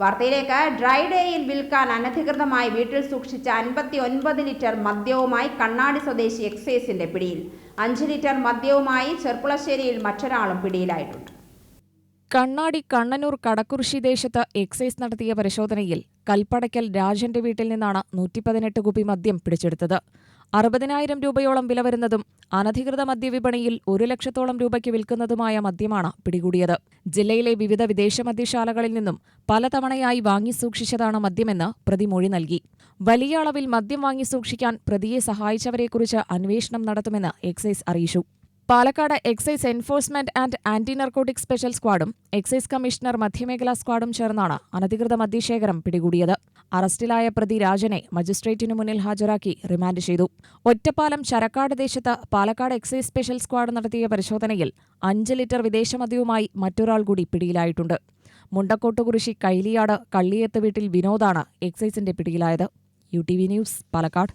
വാർത്തയിലേക്ക്. ഡ്രൈ ഡേയിൽ വിൽക്കാൻ അനധികൃതമായി വീട്ടിൽ സൂക്ഷിച്ച അൻപത്തി ഒൻപത് ലിറ്റർ മദ്യവുമായി കണ്ണാടി സ്വദേശി എക്സൈസിന്റെ പിടിയിൽ. അഞ്ച് ലിറ്റർ മദ്യവുമായി ചെർപ്പുളശ്ശേരിയിൽ മറ്റൊരാളും പിടിയിലായിട്ടുണ്ട്. കണ്ണാടി കണ്ണനൂർ കടക്കുറിശി ദേശത്ത് എക്സൈസ് നടത്തിയ പരിശോധനയിൽ കൽപ്പടയ്ക്കൽ രാജന്റെ വീട്ടിൽ നിന്നാണ് നൂറ്റി പതിനെട്ട് കുപ്പി മദ്യം പിടിച്ചെടുത്തത്. അറുപതിനായിരം രൂപയോളം വില വരുന്നതും അനധികൃത മദ്യവിപണിയിൽ ഒരു ലക്ഷത്തോളം രൂപയ്ക്ക് വിൽക്കുന്നതുമായ മദ്യമാണ് പിടികൂടിയത്. ജില്ലയിലെ വിവിധ വിദേശ മദ്യശാലകളിൽ നിന്നും പലതവണയായി വാങ്ങി സൂക്ഷിച്ചതാണ് മദ്യമെന്ന് പ്രതി മൊഴി നൽകി. വലിയ അളവിൽ മദ്യം വാങ്ങി സൂക്ഷിക്കാൻ പ്രതിയെ സഹായിച്ചവരെക്കുറിച്ച് അന്വേഷണം നടത്തുമെന്ന് എക്സൈസ് അറിയിച്ചു. Palakkad excise enforcement and anti narcotic special സ്ക്വാഡും എക്സൈസ് കമ്മീഷണർ മധ്യമേഖലാ സ്ക്വാഡും ചേർന്നാണ് അനധികൃത മദ്യശേഖരം പിടികൂടിയത്. അറസ്റ്റിലായ പ്രതി രാജനെ മജിസ്ട്രേറ്റിനു മുന്നിൽ ഹാജരാക്കി റിമാൻഡ് ചെയ്തു. ഒറ്റപ്പാലം ചരക്കാട് ദേശത്ത് പാലക്കാട് എക്സൈസ് സ്പെഷ്യൽ സ്ക്വാഡ് നടത്തിയ പരിശോധനയിൽ അഞ്ച് ലിറ്റർ വിദേശമദ്യവുമായി മറ്റൊരാൾ കൂടി പിടിയിലായിട്ടുണ്ട്. മുണ്ടക്കോട്ടുകുറിശി കൈലിയാട് കള്ളിയത്ത് വീട്ടിൽ വിനോദാണ് എക്സൈസിന്റെ പിടിയിലായത്. U T V news Palakkad.